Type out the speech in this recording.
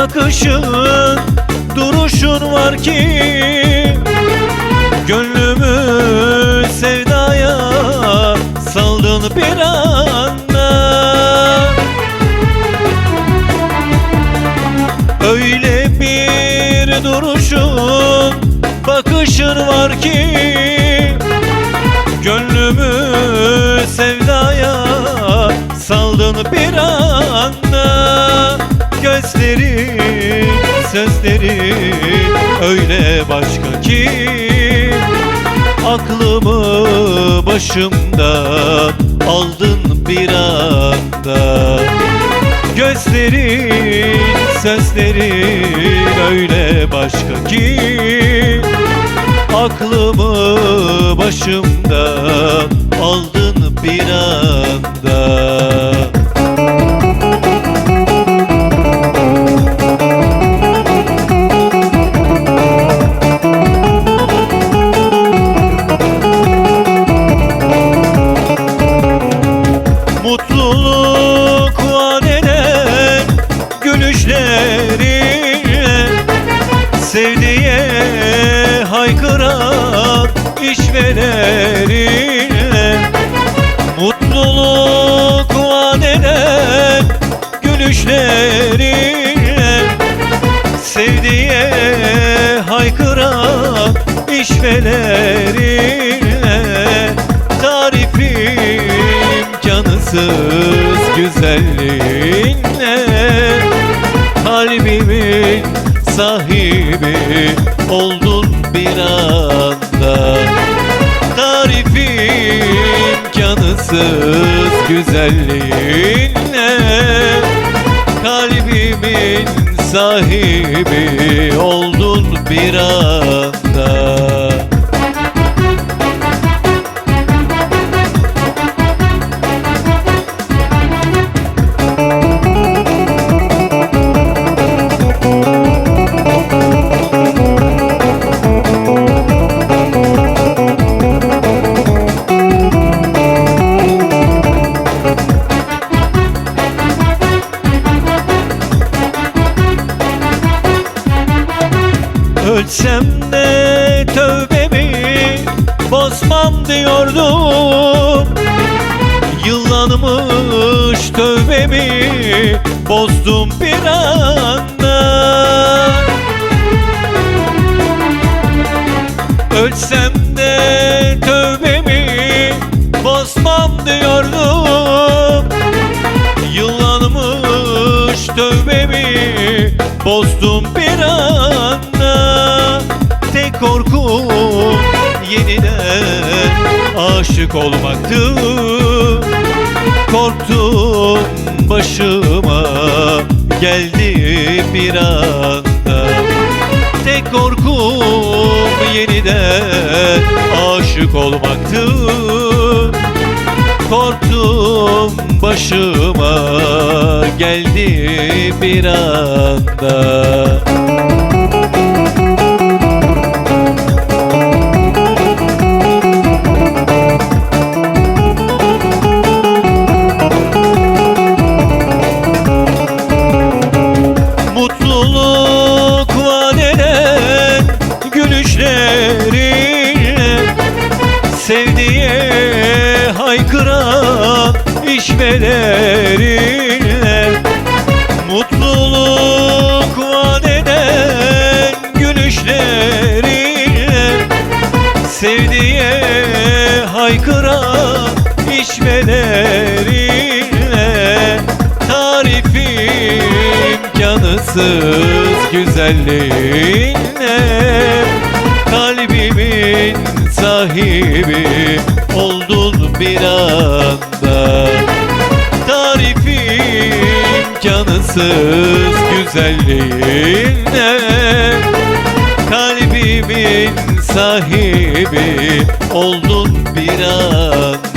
bakışın duruşun var ki Gönlümü sevdaya saldın bir anda. Öyle bir duruşun bakışın var ki Gönlümü sevdaya saldın bir anda Gözlerin, sözlerin öyle başka ki. Aklımı başımdan aldın bir anda. Gözlerin, sözlerin öyle başka ki. Aklımı başımdan aldın bir anda işvelerinle Mutluluk vaat eden gülüşlerinle Sevdiğe haykıran işvelerinle Tarifim imkansız güzelliğinle Kalbimin sahibi oldun bir anda imkansız güzelliğinle Kalbimin sahibi oldun bir anda Ölsem de tövbemi bozmam diyordum. Yıllanmış tövbemi bozdum bir anda. Ölsem de tövbemi bozmam diyordum. Yıllanmış tövbemi bozdum bir anda Tek korkum yeniden aşık olmaktı. Korktum başıma geldi bir anda. Tek korkum yeniden aşık olmaktı. Korktum başıma geldi bir anda Sevdiğe haykıran işvelerinle Mutluluk vaat eden gülüşlerinle Sevdiğe haykıran işvelerinle Tarifi imkansız güzelliğinle Kalbimin sahibi oldun bir anda. Tarifi imkansız güzelliğinle Kalbimin sahibi oldun bir anda